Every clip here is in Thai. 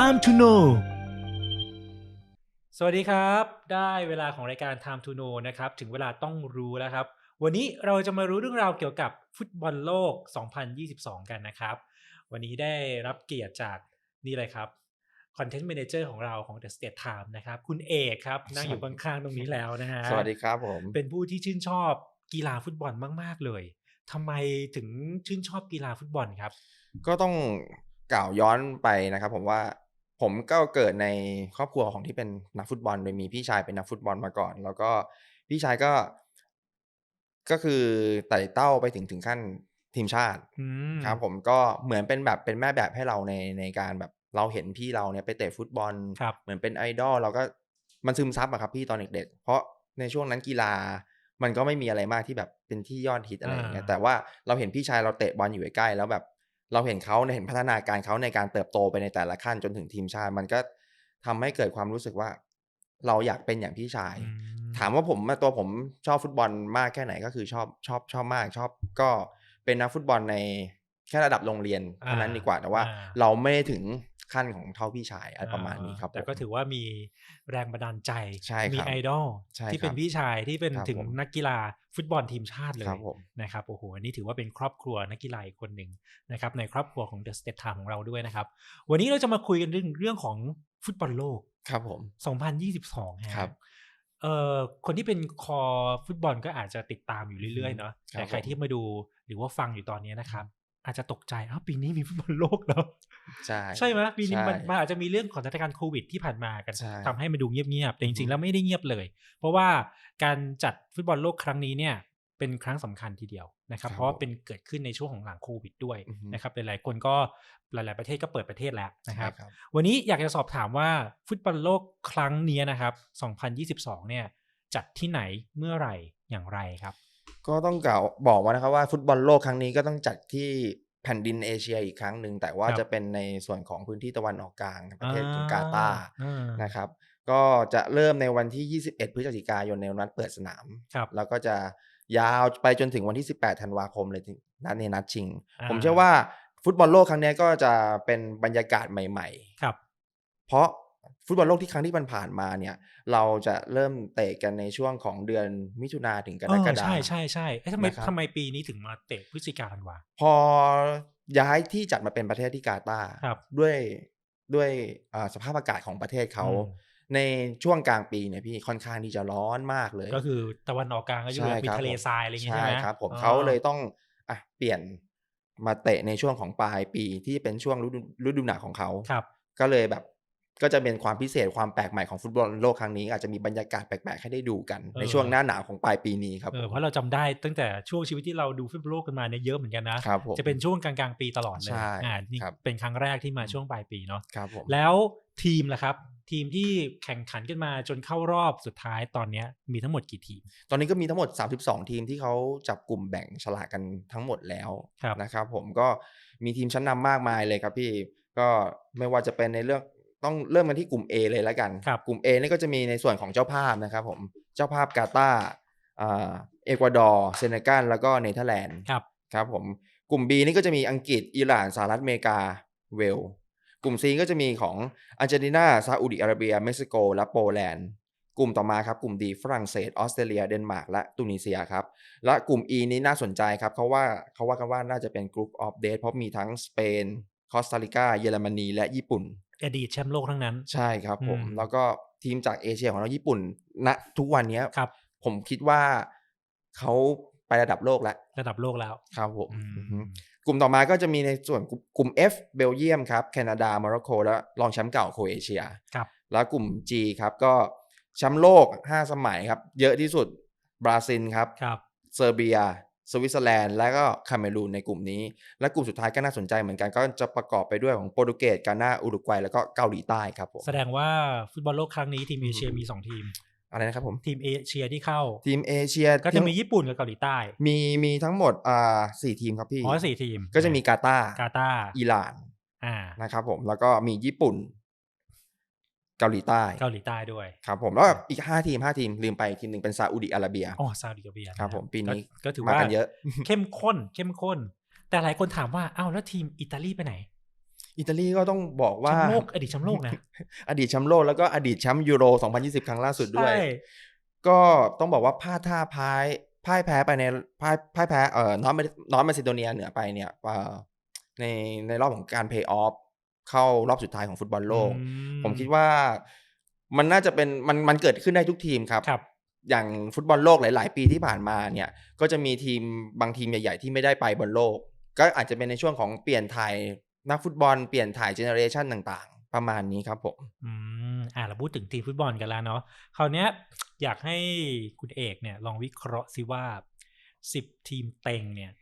Time to know สวัสดีครับ ได้เวลาของรายการ Time to Know นะครับ ถึงเวลาต้องรู้แล้วครับ วันนี้เราจะมารู้เรื่องราวเกี่ยวกับฟุตบอลโลก 2022 กันนะครับ วันนี้ได้รับเกียรติจากนี่เลยครับ Content Manager ของเราของ The State Time นะครับ คุณเอกครับ นั่งอยู่ข้างๆตรงนี้แล้วนะฮะสวัสดีครับผม เป็นผู้ที่ชื่นชอบกีฬาฟุตบอลมาก ๆ เลยทำไมถึงชื่นชอบกีฬาฟุตบอลครับ ก็ต้องกล่าวย้อนไปนะครับ ผมว่า ผมก็เกิดในครอบครัวของที่เป็นนักฟุตบอล โดยมีพี่ชายเป็นนักฟุตบอลมาก่อน แล้วก็พี่ชายก็ ก็คือไต่เต้าไปถึงถึงขั้นทีมชาติอืมครับ ผมก็เหมือนเป็นแบบเป็นแม่แบบให้เราในในการแบบเราเห็นพี่เราเนี่ยไปเตะฟุตบอลครับเหมือนเป็นไอดอลเราก็มันซึมซับอะครับพี่ตอนเด็กๆเพราะในช่วงนั้นกีฬามันก็ไม่มีอะไรมากที่แบบเป็นที่ยอดฮิตอะไรอย่างเงี้ยอ่าแต่ว่าเราเห็นพี่ชายเราเตะบอลอยู่ใกล้ๆแล้วแบบ เราเห็นเขาเห็นพัฒนาการเขาในการเติบโตไปในแต่ละขั้นจนถึงทีมชาติ มันก็ทำให้เกิดความรู้สึกว่า เราอยากเป็นอย่างพี่ชายอืมถามว่าผมตัวผมชอบฟุตบอลมากแค่ไหนก็คือชอบชอบชอบมากชอบก็เป็นนักฟุตบอลในแค่ระดับโรงเรียนเท่านั้นดีกว่าแต่ว่าอ่าเราไม่ได้ถึง ขั้นของเท่าพี่ชายอะไรประมาณนี้ครับ แต่ผมก็ถือว่ามีแรงบันดาลใจใช่ครับมีไอดอลใช่ที่เป็นครับพี่ชายที่เป็นครับถึงผมนักกีฬาฟุตบอลทีมชาติเลยครับผมนะครับโอ้โหอันนี้ถือว่าเป็นครอบครัวนักกีฬาอีกคนหนึ่งนะครับในครอบครัวของ The State Time ของเราด้วยนะครับ วันนี้เราจะมาคุยกันเรื่องเรื่องของฟุตบอลโลกครับผม 2022ฮะครับเอ่อคนที่เป็นคอฟุตบอลก็อาจจะติดตามอยู่เรื่อยๆเนาะครับแต่ใครผมที่มาดูหรือว่าฟังอยู่ตอนนี้นะครับ อาจจะตกใจอ้าวปีนี้มีฟุตบอลโลกเนาะใช่ใช่ไหมปีนี้มันใช่มันอาจจะมีเรื่องของสถานการณ์โควิดที่ผ่านมากันใช่ทำให้มันดูเงียบๆแต่จอืริงๆอฮึแล้วไม่ได้เงียบเลย เพราะว่าการจัดฟุตบอลโลกครั้งนี้เนี่ยเป็นครั้งสำคัญทีเดียวนะครับ เพราะว่าเป็นเกิดขึ้นในช่วงของหลังโควิดด้วยอือฮึนะครับหลายๆคนก็หลาย ๆประเทศก็เปิดประเทศแล้วนะครับใช่ครับ วันนี้อยากจะสอบถามว่าฟุตบอลโลกครั้งนี้นะครับ 2022 เนี่ยจัดที่ไหนเมื่อไหร่อย่างไรครับ ก็ต้องกล่าวบอกว่านะครับว่าฟุตบอลโลกครั้งนี้ก็ต้องจัดที่แผ่นดินเอเชียอีกครั้งหนึ่งแต่ว่าครับจะเป็นในส่วนของพื้นที่ตะวันออกกลางประเทศของกาตาร์อ่านะครับ ก็จะเริ่มในวันที่ 21 พฤศจิกายนในนัดเปิดสนามครับแล้วก็จะยาวไปจนถึงวันที่ 18 ธันวาคมเลยที่นัดในนัดชิงอ่าผมเชื่อว่าฟุตบอลโลกครั้งนี้ก็จะเป็นบรรยากาศใหม่ ๆ ครับ เพราะ ฟุตบอลโลกที่ครั้งที่มันผ่านมาเนี่ย เราจะเริ่มเตะกันในช่วงของเดือนมิถุนาถึงกรกเออฎาใช่ใช่ใช่เอ๊ะทำไมนะครับทำไมปีนี้ถึงมาเตะพฤศจิกาธันวาพอย้ายที่จัดมาเป็นประเทศที่กาตาร์ครับด้วยด้วยอ่าสภาพอากาศของประเทศเขาอืมในช่วงกลางปีเนี่ยพี่ค่อนข้างที่จะร้อนมากเลย ก็คือตะวันออกกลางก็อยู่ใช่มีครับทะเลผมทรายอะไรอย่างเงี้ยใช่ใช่ไหมครับผมอ๋อเขาเลยต้องอะเปลี่ยนมาเตะในช่วงของปลายปีที่เป็นช่วงฤดูฤดูหนาวของเขาครับ ก็เลยแบบ ก็จะเป็นความพิเศษความแปลกใหม่ของฟุตบอลโลกครั้งนี้ อาจจะมีบรรยากาศแปลกๆให้ได้ดูกันในช่วงหน้าหนาวของปลายปีนี้ครับเออผมเพราะเราจำได้ตั้งแต่ช่วงชีวิตที่เราดูฟุตบอลโลกกันมาเนี่ยเยอะเหมือนกันนะครับผมจะเป็นช่วงกลางๆปีตลอดเลยใช่อ่านี่ครับเป็นครั้งแรกที่มาช่วงปลายปีเนาะครับผมแล้วทีมล่ะครับทีมที่แข่งขันกันมาจนเข้ารอบสุดท้ายตอนเนี้ยมีทั้งหมดกี่ทีม ตอนนี้ก็มีทั้งหมด 32 ทีมที่เขาจับกลุ่มแบ่งฉลากกันทั้งหมดแล้วครับนะครับ ผมก็มีทีมชั้นนำมากมายเลยครับพี่ก็ไม่ว่าจะเป็นในเรื่อง ต้องเริ่มกันที่กลุ่ม A เลยแล้วกันครับกลุ่ม A นี่ก็จะมีในส่วนของเจ้าภาพนะครับผมเจ้าภาพกาตาร์อ่าเอกวาดอร์เซเนกัลแล้วก็เนเธอร์แลนด์ครับครับผมกลุ่ม B นี่ก็จะมีอังกฤษอิหร่านสหรัฐอเมริกาเวลส์กลุ่ม C ก็จะมีของอาร์เจนตินาซาอุดิอาระเบีย เม็กซิโก และโปแลนด์ กลุ่มต่อมาครับ กลุ่ม D ฝรั่งเศสออสเตรเลียเดนมาร์กและตุนิเซียครับ และกลุ่ม E นี้น่าสนใจครับเขาว่าเขาว่ากันว่าน่าจะเป็นกลุ่มออฟเดทเพราะมีทั้งสเปน คอสตาริกา เยอรมนีและญี่ปุ่น อดีตแชมป์โลกทั้งนั้น ใช่ครับผม อืม แล้วก็ทีมจากเอเชียของเราญี่ปุ่นณทุกวันเนี้ยครับ ผมคิดว่าเขาไประดับโลกแล้วระดับโลกแล้วครับผมอืมอือฮึ กลุ่มต่อมาก็จะมีในส่วนกลุ่มกลุ่ม F เบลเยียมครับ แคนาดา โมร็อกโก และรองแชมป์เก่าโครเอเชีย ครับ แล้วกลุ่ม G ครับ ก็แชมป์โลก 5 สมัยครับ เยอะที่สุดบราซิลครับ ครับ เซอร์เบีย สวิตเซอร์แลนด์และก็คาเมรูนในกลุ่มนี้ และกลุ่มสุดท้ายก็น่าสนใจเหมือนกันก็จะประกอบไปด้วยของโปรตุเกสกานาอุรุกวัยแล้วก็เกาหลีใต้ครับผมแสดงว่าฟุตบอลโลกครั้งนี้ทีมเอเชียอืมมีสองทีมอะไรนะครับผมทีมเอเชียที่เข้าทีมเอเชียก็จะมีญี่ปุ่นกับเกาหลีใต้ มีมีทั้งหมดอ่าสี่ทีมครับพี่อ๋อสี่ทีมก็จะมีกาตาร์กาตาร์อิหร่านอ่านะครับผมแล้วก็มีญี่ปุ่นเกาหลีใต้เกาหลีใต้ด้วยครับผมแล้วก็อีกห้าทีมห้าทีมลืมไปอีกทีมหนึ่งเป็นซาอุดิอาระเบียอ๋อซาอุดิอาระเบียครับผมปีนี้ก็ก็ถือมาว่ากันเยอะ เข้มข้นเข้มข้น แต่หลายคนถามว่าอ้าวแล้วทีมอิตาลีไปไหน อิตาลีก็ต้องบอกว่าแชมป์โลกอดีตแชมป์โลกนะอดีตแชมป์โลกแล้วก็อดีตแชมป์ยูโร 2020 ครั้งล่าสุดด้วยใช่ก็ต้องบอกว่าพลาดท่าพายพ่ายแพ้ไปในพ่ายพ่ายแพ้เอ่อนอร์นอร์มาซิโดเนียเหนือไปเนี่ยเอ่อในในรอบของการเพย์ออฟ เข้ารอบสุดท้ายของฟุตบอลโลกอืผมคิดว่ามันน่าจะเป็นมันมันเกิดขึ้นได้ทุกทีมครับครับอย่างฟุตบอลโลกหลาย ๆ ปีที่ผ่านมาเนี่ย ก็จะมีทีมบางทีมใหญ่ ๆ ที่ไม่ได้ไปบอลโลก ก็อาจจะเป็นในช่วงของเปลี่ยนถ่ายนักฟุตบอลเปลี่ยนถ่ายเจเนอเรชันต่างๆ ประมาณนี้ครับผม อืมอ่าเราพูดถึงทีมฟุตบอลกันแล้วเนาะคราวเนี้ยอยากให้คุณเอกเนี่ยลองวิเคราะห์ซิว่าสิบทีมเต็งเนี่ย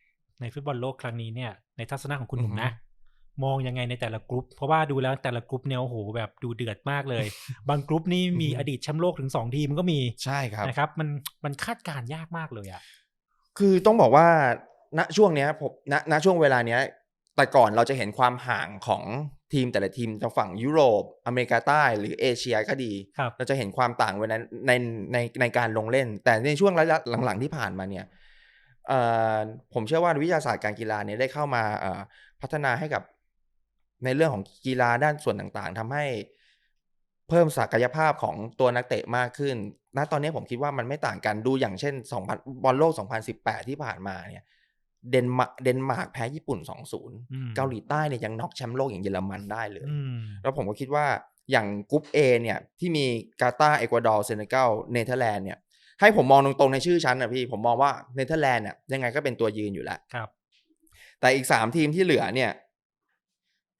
ในฟุตบอลโลกครั้งนี้เนี่ย ในทัศนะของคุณหนุ่มอือฮึนะ มองยังไงในแต่ละกรุ๊ปเพราะว่าดูแล้วแต่ละกรุ๊ปเนี่ยโอ้โหแบบดูเดือดมากเลย บางกรุ๊ปนี่มีอือฮึอดีตแชมป์โลกถึงสองทีมก็มีใช่ครับนะครับ มันมันคาดการณ์ยากมากเลยอะคือต้องบอกว่าณช่วงเนี้ยผมณณช่วงเวลาเนี้ย แต่ก่อนเราจะเห็นความห่างของทีมแต่ละทีมทางฝั่งยุโรป อเมริกาใต้หรือเอเชียก็ดีครับเราจะเห็นความต่างเวลาในในในการลงเล่น แต่ในช่วงระยะหลังๆที่ผ่านมาเนี่ยเอ่อผมเชื่อว่าวิทยาศาสตร์การกีฬาเนี่ยได้เข้ามาเอ่อพัฒนาให้กับ ในเรื่องของกีฬาด้านส่วนต่างๆทำให้เพิ่มศักยภาพของตัวนักเตะมากขึ้น ณ ตอนนี้ผมคิดว่ามันไม่ต่างกันดูอย่างเช่น2บอลโลก 2018 ที่ผ่านมาเนี่ย เดนมาร์กเดนมาร์กแพ้ญี่ปุ่น 2-0อืมเกาหลีใต้เนี่ยยังน็อกแชมป์โลกอย่างเยอรมันได้เลยอืมแล้วผมก็คิดว่าอย่างกรุ๊ป A เนี่ย ที่มีกาตาร์เอกวาดอร์เซเนกัลเนเธอร์แลนด์เนี่ย ให้ผมมองตรงๆในชื่อชั้นนะพี่ ผมมองว่าเนเธอร์แลนด์เนี่ยยังไงก็เป็นตัวยืนอยู่แล้วครับ แต่อีกสามทีมที่เหลือเนี่ย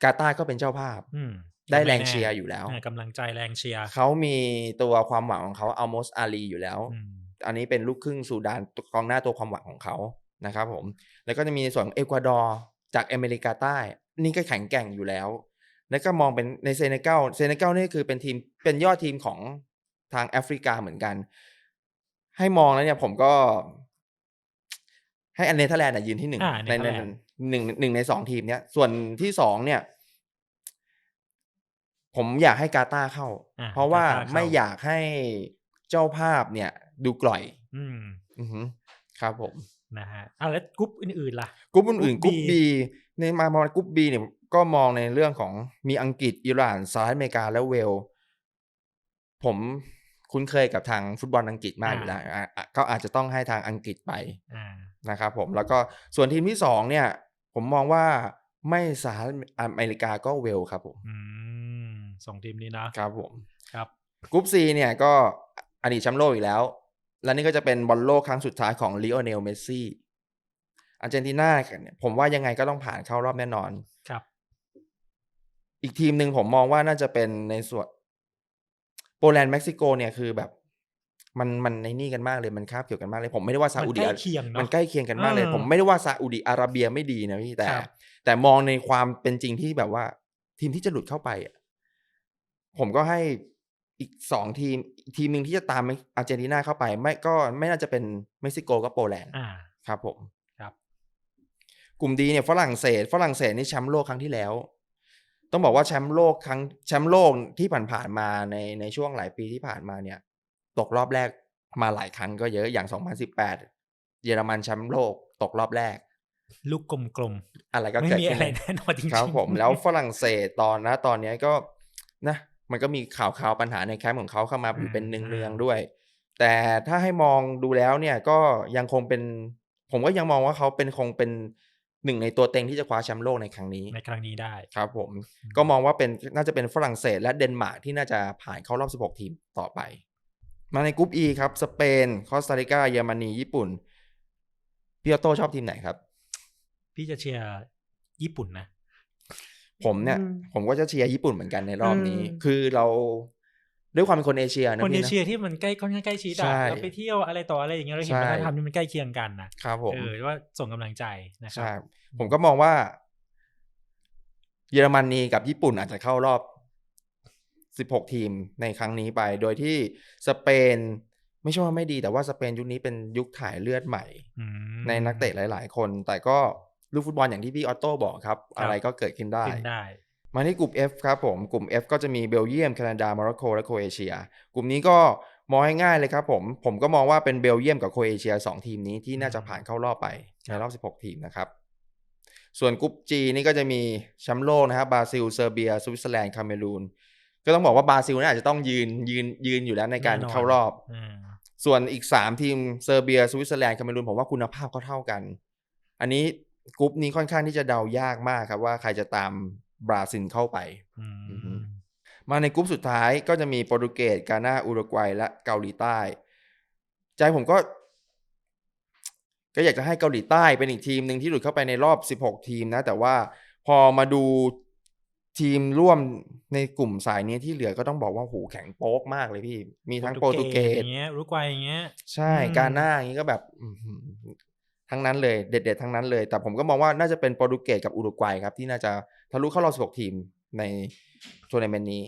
กาตาร์ก็เป็นเจ้าภาพอืมได้ก็ม่แรงน่เชียร์อยู่แล้วอ่ากำลังใจแรงเชียร์เขามีตัวความหวังของเขาอัลมอสอาลีอยู่แล้วอืมอันนี้เป็นลูกครึ่งซูดานกองหน้าตัวความหวังของเขานะครับผม แล้วก็จะมีส่วนของเอกวาดอร์จากอเมริกาใต้ นี่ก็แข็งแกร่งอยู่แล้ว แล้วก็มองเป็นในเซเนกัลเซเนกัลนี่คือเป็นทีมเป็นยอดทีมของทางแอฟริกาเหมือนกัน ให้มองแล้วเนี่ยผมก็ให้อันเนเธอร์แลนด์อะยืนที่หนึ่งอ่าในเนเธอในร์แลนด์หนึ่งหนึ่งในสองทีมเนี้ยส่วนที่สองเนี่ย ผมอยากให้กาตาร์เข้าอ่เพราะว่าตเข้ไม่อยากให้เจ้าภาพเนี่ย ดูกล่อย อืมอือฮึครับผมนะฮะอะแล้วกรุ๊ปอื่นๆล่ะกรุ๊ปอื่นๆกกรุ๊รุ๊ปป B บีในมามากรุ๊ปบีเนี่ยก็มองในเรื่องของมีอังกฤษอิหร่านสหรัฐอเมริกาและเวลส์ผมคุ้นเคยกับทางฟุตบอลอังกฤษมากอยู่แล้วอะอะก็อาจจะต้องให้ทางอังกฤษไปอ่านะครับผมแล้วก็ส่วนทีมที่สองเนี่ย ผมมองว่าไม่สหรัฐอเมริกาก็เวลส์ครับผมอืม สองทีมนี้นะครับผมครับกรุ๊ปซีเนี่ยก็อดีตแชมป์โลกอีกแล้ว และนี่ก็จะเป็นบอลโลกครั้งสุดท้ายของลีโอเนลเมสซี่อาร์เจนตินาเนี่ยผมว่ายังไงก็ต้องผ่านเข้ารอบแน่นอนครับ อีกทีมหนึ่งผมมองว่าน่าจะเป็นในส่วนโปแลนด์เม็กซิโกเนี่ยคือแบบ มันมันในนี่กันมากเลยมันคาบเกี่ยวกันมากเลย ผมไม่ได้ว่าซามันอุใกดิล้อาเคียงเนาะมันใกล้เคียงกันมากเลยเออผมไม่ได้ว่าซาอุดิอาระเบียไม่ดีนะพี่แต่ครับแต่มองในความเป็นจริงที่แบบว่า ทีมที่จะหลุดเข้าไปอะ ผมก็ให้อีกสองทีมอีกทีมหนึ่งที่จะตามอาร์เจนตินาเข้าไป ไม่ก็ไม่น่าจะเป็นเม็กซิโกก็โปแลนด์อ่าครับผมครับ กลุ่มดีเนี่ยฝรั่งเศส ฝรั่งเศสนี่แชมป์โลกครั้งที่แล้ว ต้องบอกว่าแชมป์โลกครั้งแชมป์โลกที่ผ่านๆมาในในช่วงหลายปีที่ผ่านมาเนี่ย ตกรอบแรกมาหลายครั้งก็เยอะอย่าง 2018 เยอรมันแชมป์โลกตกรอบแรก ลูกกลมอะไรก็ๆไม่เกิดมีขึ้อะนไรเลยแน่นอนจริงๆครับผมแล้วฝรั่งเศสตอนนะตอนเนี้ยก็นะ มันก็มีข่าวข่าวปัญหาในแคมป์ของเขาเข้ามาอยู่เป็นเนืองๆด้วย แต่ถ้าให้มองดูแล้วเนี่ยก็ยังคงเป็น ผมก็ยังมองว่าเขาเป็นคงเป็นหนึ่งในตัวเต็งที่จะคว้าแชมป์โลกในครั้งนี้ ในครั้งนี้ได้ครับผมก็มองว่าเป็นน่าจะเป็นฝรั่งเศส และเดนมาร์กที่น่าจะผ่านเข้ารอบ 16 ทีมต่อไป มาในกรุ๊ป E ครับ สเปน คอสตาริกา เยอรมนี ญี่ปุ่น พี่ออโต้ชอบทีมไหนครับ พี่จะเชียร์ญี่ปุ่นนะ ผมเนี่ยอืมผมก็จะเชียร์ญี่ปุ่นเหมือนกันในรอบนี้เออคือเราด้วยความเป็นคนเอเชียนะคนเอพี่นะเชียที่มันใกล้ค่อนข้างใกล้ชิดใช่อะเราไปเที่ยวอะไรต่ออะไรอย่างเงี้ยเราเห็นใช่วัฒนธรรมที่มันใกล้เคียงกันนะครับผมเออว่าส่งกำลังใจนะครัใช่บผมก็มองว่า เยอรมนีกับญี่ปุ่นอาจจะเข้ารอบ 16 ทีมในครั้งนี้ไป โดยที่สเปนไม่ใช่ว่าไม่ดีแต่ว่าสเปนยุคนี้เป็นยุคถ่ายเลือดใหม่อืมในนักเตะหลาย ๆ คน แต่ก็ ลูกฟุตบอลอย่างที่พี่ออโต้บอกครับ อะไรก็เกิดขึ้นได้ขึ้นได้มาที่กลุ่ม F ครับผม กลุ่ม F ก็จะมีเบลเยียม แคนาดา โมร็อกโก และโครเอเชีย กลุ่มนี้ก็มองง่ายๆเลยครับผม ผมก็มองว่าเป็นเบลเยียมกับโครเอเชีย 2 ทีมนี้ที่น่าจะผ่านเข้ารอบไปในรอบ 16 ทีมนะครับ ส่วนกรุ๊ป G นี่ก็จะมีแชมป์โลกนะครับบราซิล เซอร์เบีย สวิตเซอร์แลนด์ คาเมรูน ก็ต้องบอกว่าบราซิลน่าจะต้องยืนยืนยืนอยู่แล้วในการแน่นอนเข้ารอบอืมส่วนอีกสามทีม เซอร์เบีย สวิตเซอร์แลนด์ คาเมรูน ผมว่าคุณภาพก็เท่ากัน อันนี้ กรุ๊ปนี้ค่อนข้างที่จะเดายากมากครับว่าใครจะตามบราซิลเข้าไปอือือฮึมมาในกรุ๊ปสุดท้ายก็จะมีโปรตุเกสกานาอุรุกวัยและเกาหลีใต้ ใจผมก็ ก็อยากจะให้เกาหลีใต้เป็นอีกทีมหนึ่งที่หลุดเข้าไปในรอบ 16 ทีมนะ แต่ว่าพอมาดูทีมร่วมในกลุ่มสายนี้ที่เหลือก็ต้องบอกว่าโหแข็งโป๊กมากเลยพี่ มีทั้งโปรตุเกสอย่างเงี้ยอุรุกวัยอย่างเงี้ย ใช่อืมกาหน้าอย่างนี้ก็แบบอื้อหือ ทั้งนั้นเลยเด็ดๆทั้งนั้นเลย แต่ผมก็มองว่าน่าจะเป็นโปรตุเกสกับอุรุกวัยครับ ที่น่าจะทะลุเข้ารอบ16 ทีมในทัวร์นาเมนต์นี้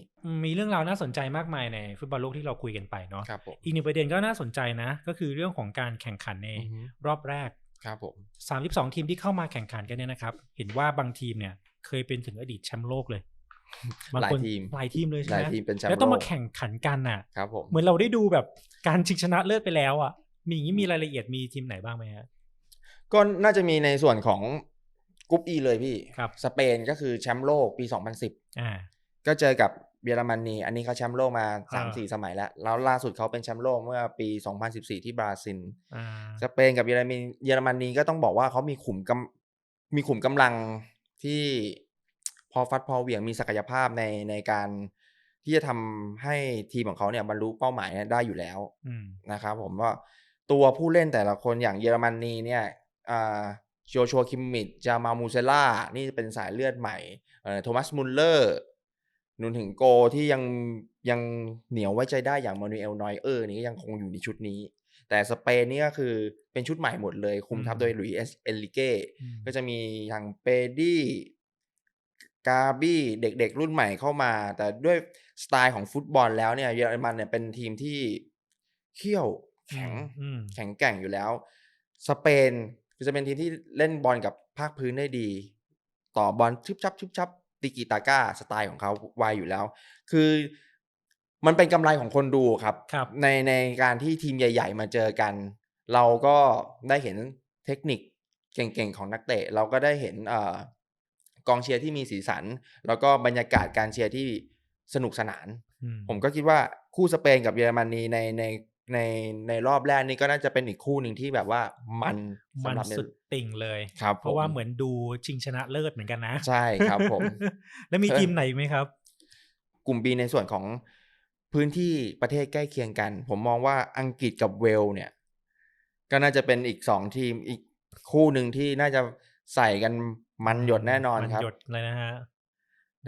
มีเรื่องราวน่าสนใจมากมายในฟุตบอลโลกที่เราคุยกันไปเนาะครับผมอีกหนึ่งประเด็นก็น่าสนใจนะ ก็คือเรื่องของการแข่งขันในอือฮึรอบแรกครับผม32ทีมที่เข้ามาแข่งขันกันเนี่ยนะครับ เห็นว่าบางทีมเนี่ยเคยเป็นถึงอดีตแชมป์โลกเลยบงหลายคนทีมหลายทีมเลยใช่หไหลายมทีมเป็นแชมป์แล้วต้องโลมากแข่งขันกันน่ะครับผมเหมือนเราได้ดูแบบการชิงชนะเลิศไปแล้วอะมีอย่างนี้มีรายละเอียดมีทีมไหนบ้างไหมฮะ ก็น่าจะมีในส่วนของกรุ๊ป E เลยพี่ครับ สเปนก็คือแชมป์โลกปี 2010อ่าก็เจอกับเยอรมนีอันนี้เขาแชมป์โลกมาอ่า3-4สมัยแล้ว แล้วล่าสุดเขาเป็นแชมป์โลกเมื่อปี 2014 ที่บราซิลอ่าสเปนกับเยอรมนีเยอรมนีก็ต้องบอกว่าเขามีขุมกำมีขุมกำลังที่พอฟัดพอเหวี่ยงมีศักยภาพในในการที่จะทำให้ทีมของเขาเนี่ยบรรลุเป้าหมายเนี่ยได้อยู่แล้วอืมนะครับผมว่าตัวผู้เล่นแต่ละคนอย่างเยอรมนีเนี่ยอ่า โจชัวคิมมิดจามามูเซล่า นี่เป็นสายเลือดใหม่เอ่อโทมัสมุลเลอร์นุนถึงโกที่ยังยังเหนียวไว้ใจได้อย่างมานูเอลนอยเออร์นี่ก็ยังคงอยู่ในชุดนี้ แต่สเปนนี่ก็คือเป็นชุดใหม่หมดเลย คุมทัพอืมโดยหลุยส์เอลิเก้อืมก็จะมีอย่างเปดี้กาบี้เด็กๆรุ่นใหม่เข้ามา แต่ด้วยสไตล์ของฟุตบอลแล้วเนี่ยเยอรมันเนี่ยเป็นทีมที่เขี้ยวแข็งอืมแข็งแกร่งอยู่แล้ว สเปน จะเป็นทีมที่เล่นบอลกับภาคพื้นได้ดี ต่อบอลชึบชับชึบชับติกิตาก้าสไตล์ของเขาไวอยู่แล้ว คือมันเป็นกำไรของคนดูครับครับในในการที่ทีมใหญ่ ๆ มาเจอกัน เราก็ได้เห็นเทคนิคเก่งๆของนักเตะ เราก็ได้เห็นเอ่อกองเชียร์ที่มีสีสัน แล้วก็บรรยากาศการเชียร์ที่สนุกสนานอืมผมก็คิดว่าคู่สเปนกับเยอรมนีในใน ในในรอบแรกนี่ก็น่าจะเป็นอีกคู่หนึ่งที่แบบว่ามันมันสำหรับในสุดติ่งเลยครับเพราะว่าผมเหมือนดูชิงชนะเลิศเหมือนกันนะ ใช่ครับผม แล้วมีเออทีมไหนไหมครับ กลุ่ม B ในส่วนของพื้นที่ประเทศใกล้เคียงกัน ผมมองว่าอังกฤษกับเวลส์เนี่ย ก็น่าจะเป็นอีกสองทีมอีกคู่หนึ่งที่น่าจะใส่กันมันหยดแน่นอนมัครับหยดเลยนะฮะ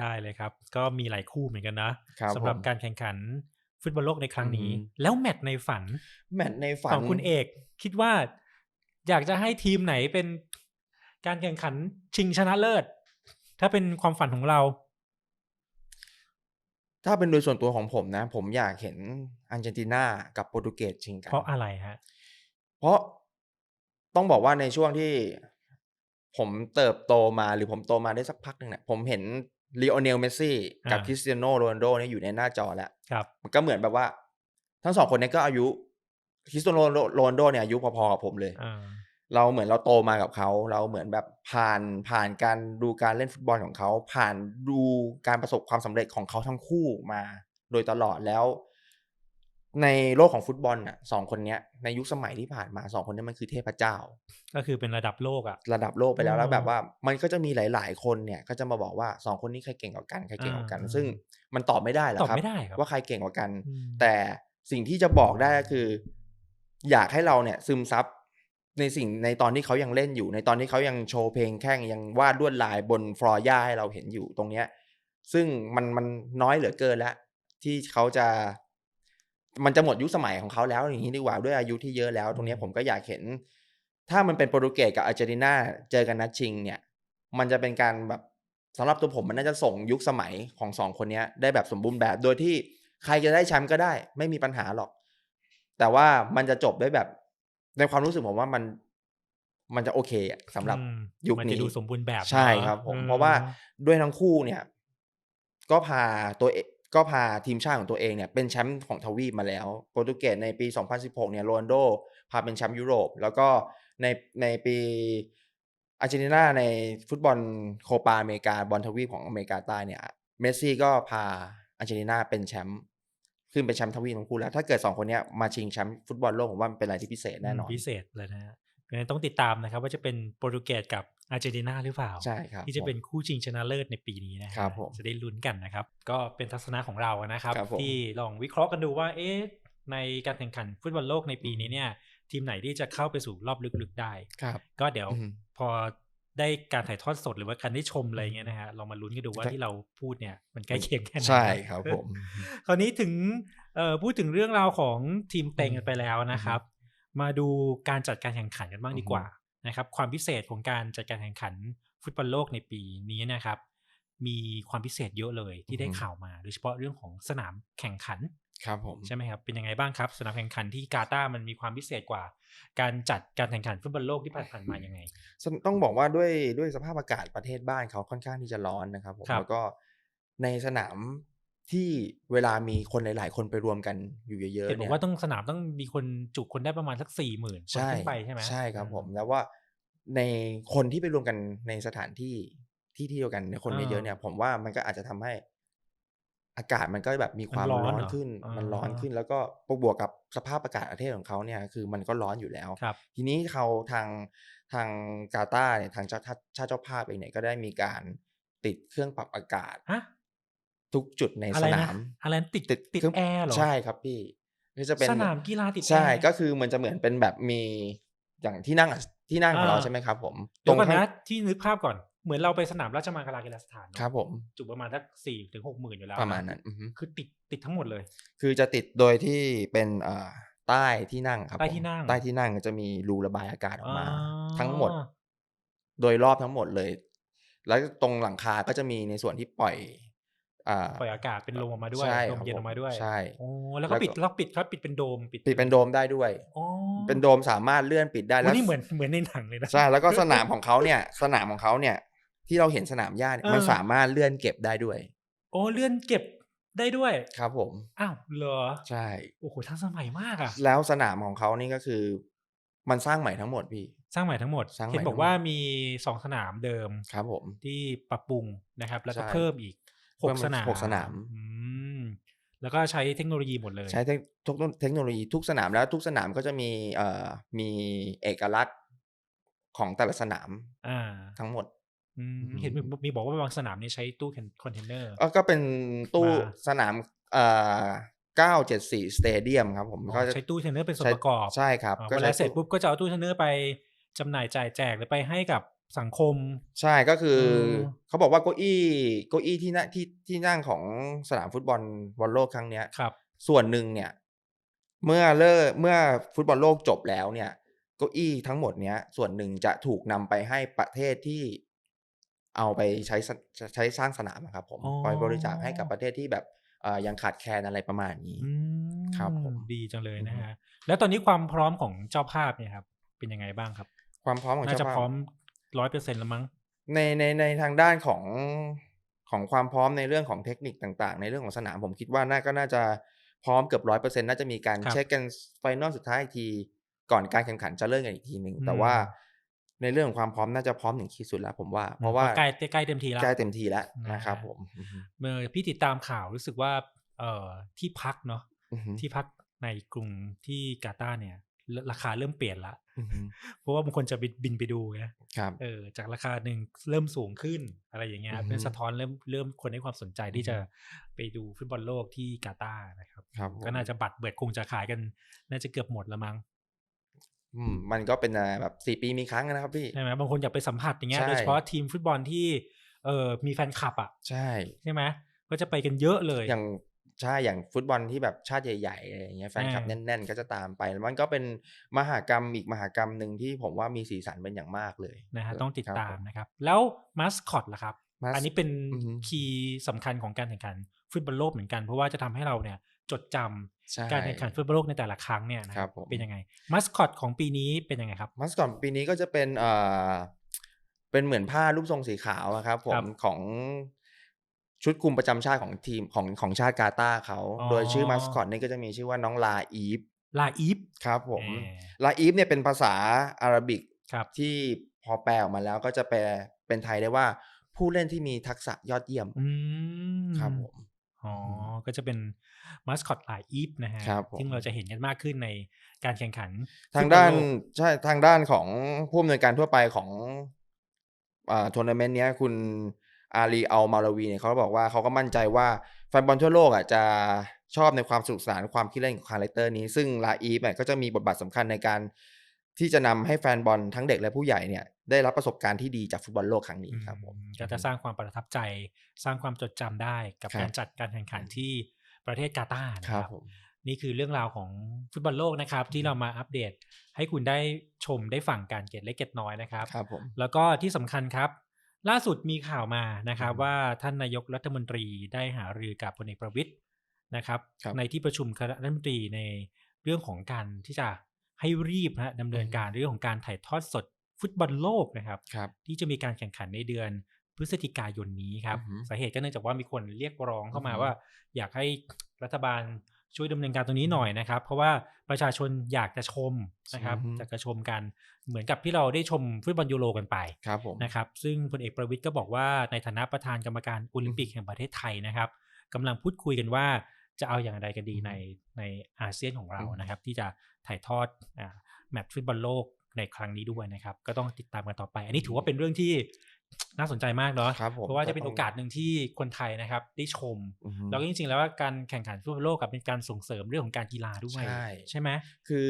ได้เลยครับ ก็มีหลายคู่เหมือนกันนะครับสำหรับผมการแข่งขัน ฟุตบอลโลกในครั้งนี้อือหือแล้วแมตช์ในฝัน แมตช์ในฝันของคุณเอก คิดว่า อยากจะให้ทีมไหนเป็นการแข่งขันชิงชนะเลิศ ถ้าเป็นความฝันของเราถ้าเป็นโดยส่วนตัวของผมนะ ผมอยากเห็นอาร์เจนตินากับโปรตุเกสชิงกัน เพราะอะไรฮะ เพราะต้องบอกว่าในช่วงที่ผมเติบโตมาหรือผมโตมาได้สักพักหนึ่งเนี่ยผมเห็น ลีโอเนลเมสซี่กับอ่าคริสเตียโนโรนัลโดเนี่ยอยู่ในหน้าจอแล้วครับมันก็เหมือนแบบว่า ทั้งสองคนเนี้ก็อายุคริสเตียโนโรนัลโดเนี่ยอายุพอๆกับผมเลยอ่าเราเหมือนเราโตมากับเขาเราเหมือนแบบผ่านผ่านการดูการเล่นฟุตบอลของเขาผ่านดูการประสบความสำเร็จของเขาทั้งคู่มา โดยตลอดแล้ว ในโลกของฟุตบอลน่ะสองคนเนี้ยในยุคสมัยที่ผ่านมาสองคนเนี้ยมันคือเทพเจ้า ก็คือเป็นระดับโลกอะระดับโลกไปแล้วอ๋อแล้วแบบว่า มันก็จะมีหลาย ๆ คนเนี่ยก็จะมาบอกว่าสองคนนี้ใครเก่งกว่ากันใครเก่งกว่ากันอ่าซึ่งมันตอบไม่ได้หรอกตอบครับไม่ได้ครับ ว่าใครเก่งกว่ากันอืมแต่สิ่งที่จะบอกได้ก็คือ อยากให้เราเนี่ยซึมซับในสิ่งในตอนที่เขายังเล่นอยู่ ในตอนที่เขายังโชว์เพลงแข่งยังวาดลวดลายบนฟลอร์ย่าให้เราเห็นอยู่ตรงเนี้ย ซึ่งมันมันน้อยเหลือเกินแล้วที่เขาจะ มันจะหมดยุคสมัยของเขาแล้วอย่างนี้ดีกว่าด้วยอายุที่เยอะแล้ว ตรงเนี้ยผมก็อยากเห็น ถ้ามันเป็นโปรตุเกสกับอาร์เจนตินาเจอกันนัดชิง เนี่ย มันจะเป็นการแบบสำหรับตัวผมมันน่าจะส่งยุคสมัยของสองคนเนี้ยได้แบบสมบูรณ์แบบโดยที่ใครจะได้แชมป์ก็ได้ ไม่มีปัญหาหรอก แต่ว่ามันจะจบด้วยแบบในความรู้สึกผมว่ามันมันจะโอเคอะสำหรับอืมยุคมันจะนี้ดูสมบูรณ์แบบใช่เนอะครับผมออเพราะว่าด้วยทั้งคู่เนี่ย ก็พาตัวเอง ก็พาทีมชาติของตัวเองเนี่ยเป็นแชมป์ของทวีปมาแล้ว โปรตุเกสในปี 2016 เนี่ยโรนโด พาเป็นแชมป์ยุโรป แล้วก็ในในปีอาร์เจนตินาในฟุตบอลโคปาอเมริกาบอลทวีปของอเมริกาใต้เนี่ยเมสซี่ก็พาอาร์เจนตินาเป็นแชมป์ขึ้นเป็นแชมป์ทวีปทั้งคู่แล้ว ถ้าเกิดสองคนนี้มาชิงแชมป์ฟุตบอลโลกผมว่ามันเป็นอะไรที่พิเศษแน่นอน พิเศษเลยนะ ต้องติดตามนะครับ ว่าจะเป็นโปรตุเกสกับอาร์เจนตินาหรือเปล่าใช่ครับที่จะเป็นคู่ชิงชนะเลิศในปีนี้นะฮะครับผมจะได้ลุ้นกันนะครับ ก็เป็นทัศนะของเรานะครับครับผมที่ลองวิเคราะห์กันดูว่าเอ๊ะในการแข่งขันฟุตบอลโลกในปีนี้เนี่ยทีมไหนที่จะเข้าไปสู่รอบลึกๆได้ครับก็เดี๋ยวอืมพอได้การถ่ายทอดสดหรือว่าการได้ชมอะไรเงี้ยนะฮะเรามาลุ้นกันดูว่าใช่ที่เราพูดเนี่ยมันใกล้เคียงแค่ไหนใช่ครับผมคราวนี้ถึงเอ่อพูดถึงเรื่องราวของทีมเต็งกันไปแล้วนะครับ มาดูการจัดการแข่งขันกันบ้างดีกว่านะครับความพิเศษของการจัดการแข่งขันฟุตบอลโลกในปีนี้นะครับ มีความพิเศษเยอะเลยที่ได้อือฮึข่าวมา โดยเฉพาะเรื่องของสนามแข่งขันครับผมใช่ไหมครับเป็นยังไงบ้างครับ สนามแข่งขันที่กาตาร์มันมีความพิเศษกว่า การจัดการแข่งขันฟุตบอลโลกที่ผ่านๆมายังไง ต้องบอกว่าด้วยด้วยสภาพอากาศประเทศบ้านเขาค่อนข้างที่จะร้อนนะครับผมครับแล้วก็ในสนาม ที่เวลามีคนหลาย ๆ คนไปรวมกันอยู่เยอะๆเห็นบอเนี่กยว่าต้องสนามต้องมีคนจุคนได้ประมาณสักสี่หมื่นคนใช่ขึ้นไปใช่ไหมใช่ครับผมอืแล้วว่าในคนที่ไปรวมกันในสถานที่ที่ที่เดียวกันในคนอ่าเยอะๆเนี่ย ผมว่ามันก็อาจจะทำให้ อากาศมันก็แบบมีความมันร้ร้อนอนเหรอขึ้นอ่ามัมันร้อนขึ้น แล้วก็บวกกับสภาพอากาศประเทศของเขาเนี่ย คือมันก็ร้อนอยู่แล้วครับทีนี้เขาทางทางกาตาร์เนี่ยทางเจ้าชาติชาติเจ้าภาพเองเนี่ยก็ได้มีการติดเครื่องปรับอากาศฮะ ทุกจุดในอะสไรนานะมอะไรนะติดติดเครื่องแอร์เหรอใช่ครับพี่ก็จะเป็นสนามกีฬาติดใช่แอร์ก็คือมันจะเหมือนเป็นแบบมีอย่างที่นั่งอะที่นั่งของเราอ่าใช่ไหมครับ ผมเดี๋ยวก่อนข้างนะที่นึกภาพก่อนเหมือนเราไปสนามราชมังคลากีฬาสถานเนอะครับผมจุประมาณสักสี่ถึงหกหมื่นอยู่แล้วประมาณนั้นอือฮึคือติดติดทั้งหมดเลย คือจะติดโดยที่เป็นเอ่อใต้ที่นั่งครับใต้ผมที่นั่งใต้ที่นั่งจะมีรูระบายอากาศออกมาอ๋อทั้งหมด โดยรอบทั้งหมดเลย แล้วตรงหลังคาก็จะมีในส่วนที่ปล่อยอ่า ปล่อยอากาศเป็นลมออกมาด้วยใช่ลคมรับเย็นออกมาด้วยใช่โอ้แล้วแล้ก็วก็ปิดแล้วปิดครับปิดเป็นโดมปิดเป็นโดมได้ด้วยอ๋อเป็นโดมสามารถเลื่อนปิดได้โอ้แล้วนี่เหมือนเหมือนในหนังเลยนะใช่แล้วก็สนามของเขาเนี่ยสนามของเขาเนี่ย ที่เราเห็นสนามหญ้าเนี่ยเออมันสามารถเลื่อนเก็บได้ด้วย โอ้เลื่อนเก็บได้ด้วยครับผมอ้าวเหรอใช่โอ้โหทันสมัยมากอะแล้วสนามของเขานี่ก็คือ มันสร้างใหม่ทั้งหมดพี่สร้างใหม่ทั้งหมดสร้างใหม่เห็นบอกทั้งหมดว่ามีสองสนามเดิมครับผมที่ปรับปรุงนะครับ แล้วก็ใช่เพิ่มอีก หเพิ่กมสนามหกสนามอืมแล้วก็ใช้เทคโนโลยีหมดเลย ใช้เทคทุกเทคโนโลยีทุกสนามแล้วทุกสนามก็จะมีเอ่อมีเอกลักษณ์ของแต่ละสนามอ่าทั้งหมดอืมอือฮึเห็นมีมีบอกว่าบางสนามนี่ใช้ตู้คอนเทนเนอร์เออก็เป็นตู้มาสนามเอ่อ974สเตเดียมครับผมก็จะใช้ตู้คอนเทนเนอร์เป็นส่วนประกอบ ใช่ครับอ่าก็เวใช้ลาเสร็จตู้ปุ๊บก็จะเอาตู้คอนเทนเนอร์ไปจำหน่ายจ่ายแจกหรือไปให้กับ สังคม ใช่ก็คือเออเขาบอกว่าเก้าอี้เก้าอี้ที่นั่งที่ที่นั่งของสนามฟุตบอลบอลโลกครั้งเนี้ย ครับ ส่วนหนึ่งเนี่ย เมื่อเลิกเมื่อฟุตบอลโลกจบแล้วเนี่ยเก้าอี้ทั้งหมดเนี้ย ส่วนหนึ่งจะถูกนำไปให้ประเทศที่เอาไปใช้สใช้สร้างสนามอะครับผมอ๋อ ไปบริจาคให้กับประเทศที่แบบเอ่อยังขาดแคลนอะไรประมาณนี้ อืมครับผม ดีจังเลยอือนะฮึฮะ แล้วตอนนี้ความพร้อมของเจ้าภาพเนี่ยครับ เป็นยังไงบ้างครับ ความพร้อมของน่าเจ้าจะภาพร้อพม ร้อยเปอร์เซ็นต์แล้วมั้ง ในในในทางด้านของของความพร้อมในเรื่องของเทคนิคต่าง ๆ ในเรื่องของสนามผมคิดว่าน่าก็น่าจะพร้อมเกือบร้อยเปอร์เซ็นน่าจะมีการครับเช็คกันไฟนอลสุดท้ายอีกทีก่อนการแข่งขันจะเริ่มกันอีกทีหนึ่งอืม แต่ว่าในเรื่องของความพร้อมน่าจะพร้อมถึงขีดสุดแล้ว ผมว่า เพราะว่าใกล้ใกล้เต็มทีแล้ว ใกล้เต็มทีแล้วนะนะครับฮะผมอือฮึเมื่อพี่ติดตามข่าวรู้สึกว่า เอ่อที่พักเนาะ อือฮึที่พักในกรุงที่กาตาร์เนี่ย รราคาเริ่มเปลี่ยนละอือฮึเพราะว่าบางคนจะบินบินไปดูไงครับเออจากราคาหนึ่งเริ่มสูงขึ้นอะไรอย่างเงี้ยอือฮึเป็นสะท้อนเริ่มเริ่มคนให้ความสนใจที่อือฮึจะไปดูฟุตบอลโลกที่กาตาร์นะครับครับผมก็น่าจะบัตรเบิดคงจะขายกัน น่าจะเกือบหมดแล้วมั้งอืมมันก็เป็นอะไรแบบสี่ปีมีครั้งนะครับพี่ใช่ไหมบางคนอยากไปสัมผัสอย่างเงี้ยใช่โดยเฉพาะทีมฟุตบอลที่เออมีแฟนคลับอะใช่ใช่ไหมก็จะไปกันเยอะเลยอย่าง ใช่อย่างฟุตบอลที่แบบชาติใหญ่ๆอะไรอย่างเงี้ยแฟนคลับอ่าแน่น ๆ ก็จะตามไปแล้วมันก็เป็นมหากรรมอีกมหากรรมหนึ่งที่ผมว่ามีสีสันเป็นอย่างมากเลยนะฮะเต้องติดครับตามผนะครับ แล้วมาสคอตล่ะครับ Mas- อันนี้เป็นอือฮึคีย์สำคัญของการแข่งขันฟุตบอลโลกเหมือนกันเพราะว่าจะทำให้เราเนี่ยจดจำใช่การแข่งขันฟุตบอลโลกในแต่ละครั้งเนี่ยนะครับผมเป็นยังไงมาสคอตของปีนี้เป็นยังไงครับมัสคอตปีนี้ก็จะเป็นเอ่อเป็นเหมือนผ้ารูปทรงสีขาวอะครับผครัมบของ ชุดคุมประจำชาติของทีมของของชาติกาตาร์เขาอ๋อโดยชื่อมัสคอตนี่ก็จะมีชื่อว่าน้องลาอีฟ ลาอีฟ ครับผมแหมลาอีฟเนี่ยเป็นภาษาอาหรับิกครับที่พพอแปลออกมาแล้วก็จะแปลเป็นไทยได้ว่าผู้เล่นที่มีทักษะยอดเยี่ยมอืมครับผมอ๋ออืมก็จะเป็นมาสคอตหลายอีฟนะฮะครับผมซึ่งเราจะเห็นกันมากขึ้นในการแข่งขัน ทางฟุตบอลด้านโลกใช่ทางด้านของผู้อำนวยการทั่วไปของอ่าทัวร์นาเมนต์เนี้ยคุณ อาลีอัลมาลาวีเนี่ยเขาก็บอกว่าเขาก็มั่นใจว่าแฟนบอลทั่วโลกอะจะชอบในความสนุกสนานความคิดเล่นของคาแรคเตอร์นี้ ซึ่งลาอีฟเนี่ยก็จะมีบทบาทสำคัญในการที่จะนำให้แฟนบอลทั้งเด็กและผู้ใหญ่เนี่ยได้รับประสบการณ์ที่ดีจากฟุตบอลโลกครั้งนี้ครับผมอืก็จะสร้างความประทับใจสร้างความจดจำได้กับครับการจัดการแข่งขันที่ประเทศกาตาร์นะคครัรับบผมนี่คือเรื่องราวของฟุตบอลโลกนะครับ ที่เรามาอัปเดตให้คุณได้ชมได้ฟังการเก็ตเล็กเก็ตน้อยนะครับครับผมแล้วก็ที่สำคัญครับ ล่าสุดมีข่าวมานะครับอืมว่าท่านนายกรัฐมนตรีได้หารือกับพลเอกประวิตยนะครับครับในที่ประชุมคณะรัฐมนตรีในเรื่องของการที่จะให้รีบนะฮะดำเนินการเรื่องของการถ่ายทอดสดฟุตบอลโลกนะครับครับที่จะมีการแข่งขันในเดือนพฤศจิกายนนี้ครับอือฮึสาเหตุก็เนื่องจากว่ามีคนเรียกร้องเข้ามาอือฮึว่า อยากให้รัฐบาล ช่วยดำเนินการตรงนี้หน่อยนะครับ เพราะว่าประชาชนอยากจะชมนะครับอือฮึอยากจะชมกันเหมือนกับที่เราได้ชมฟุตบอลยูโรกันไปครับผมนะครับ ซึ่งพลเอกประวิทย์ก็บอกว่าในฐานะประธานกรรมการโอลิมปิกแห่งประเทศไทยนะครับกำลังพูดคุยกันว่าจะเอาอย่างไรกันดีอืมในในอาเซียนของเราอืมนะครับ ที่จะถ่ายทอดอ่าแมตช์ฟุตบอลโลกในครั้งนี้ด้วยนะครับ ก็ต้องติดตามกันต่อไป อันนี้ถือว่าเป็นเรื่องที่ น่าสนใจมากเนาะครับผมเพราะว่าจะเป็นก็ต้โอองกาสหนึ่งที่คนไทยนะครับ ได้ชมอือฮึแล้วก็จริงๆ แล้วว่าการแข่งขันฟุตบอลโลกกับเป็นการส่งเสริมเรื่องของการกีฬาด้วย ใช่ใช่ไหมคือ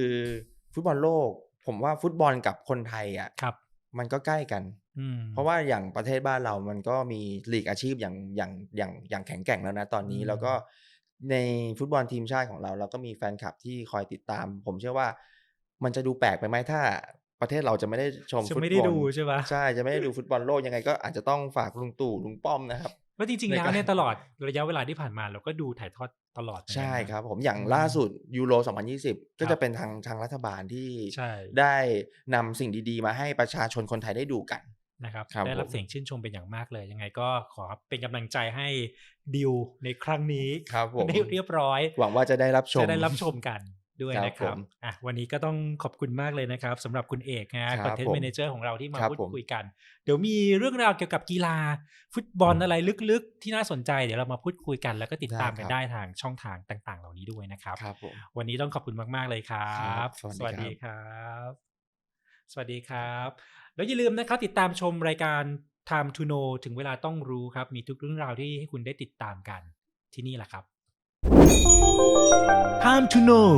ฟุตบอลโลก ผมว่าฟุตบอลกับคนไทยอะครับ มันก็ใกล้กันอืมเพราะว่าอย่างประเทศบ้านเรามันก็มีลีกอาชีพอย่างอย่างอย่างอย่างแข็งแกร่งแล้วนะตอนนี้อืมแล้วก็ในฟุตบอลทีมชาติของเรา เราก็มีแฟนคลับที่คอยติดตาม ผมเชื่อว่ามันจะดูแปลกไปไหมถ้า ประเทศเราจะไม่ได้ชมจะฟุตบอลไม่ได้ดูใช่ปะใช่จะไม่ได้ดูฟุตบอลโลกยังไงก็อาจจะต้องฝากลุงตู่ลุงป้อมนะครับว่าจริงๆในแล้วการเนี่ยตลอดระยะเวลาที่ผ่านมาเราก็ดูถ่ายทอดตลอดเหมือนกันใช่นะครับ ผมอย่างอืมล่าสุดยูโร 2020 ก็ครัจะบเป็นทางทางรัฐบาลที่ใช่ได้นำสิ่งดีๆ มาให้ประชาชนคนไทยได้ดูกันนะครับครับได้รับผมเสียงชื่นชมเป็นอย่างมากเลย ยังไงก็ขอเป็นกำลังใจให้ดิวในครั้งนี้ครับผมได้เรียบร้อย หวังว่าจะได้รับชมจะได้รับชมกัน ด้วยครับนะครับผมอะวันนี้ก็ต้องขอบคุณมากเลยนะครับสำหรับคุณเอกนะครัคอนบเทนต์ผมแมเนเจอร์ของเราที่มาครับพูดผมคุยกัน เดี๋ยวมีเรื่องราวเกี่ยวกับกีฬา ฟุตบอลอะไรลึกๆ ที่น่าสนใจเดี๋ยวเรามาพูดคุยกัน แล้วก็ติดตามกันได้ทางช่องทางต่างๆ เหล่านี้ด้วยนะครับครับผมวันนี้ต้องขอบคุณมากๆเลยครัครับบสวัสดีครับ สวัสดีครับ แล้วอย่าลืมนะครับติดตามชมรายการ Time to Know ถึงเวลาต้องรู้ครับ มีทุกเรื่องราวที่ให้คุณได้ติดตามกันที่นี่แหละครับ Time to Know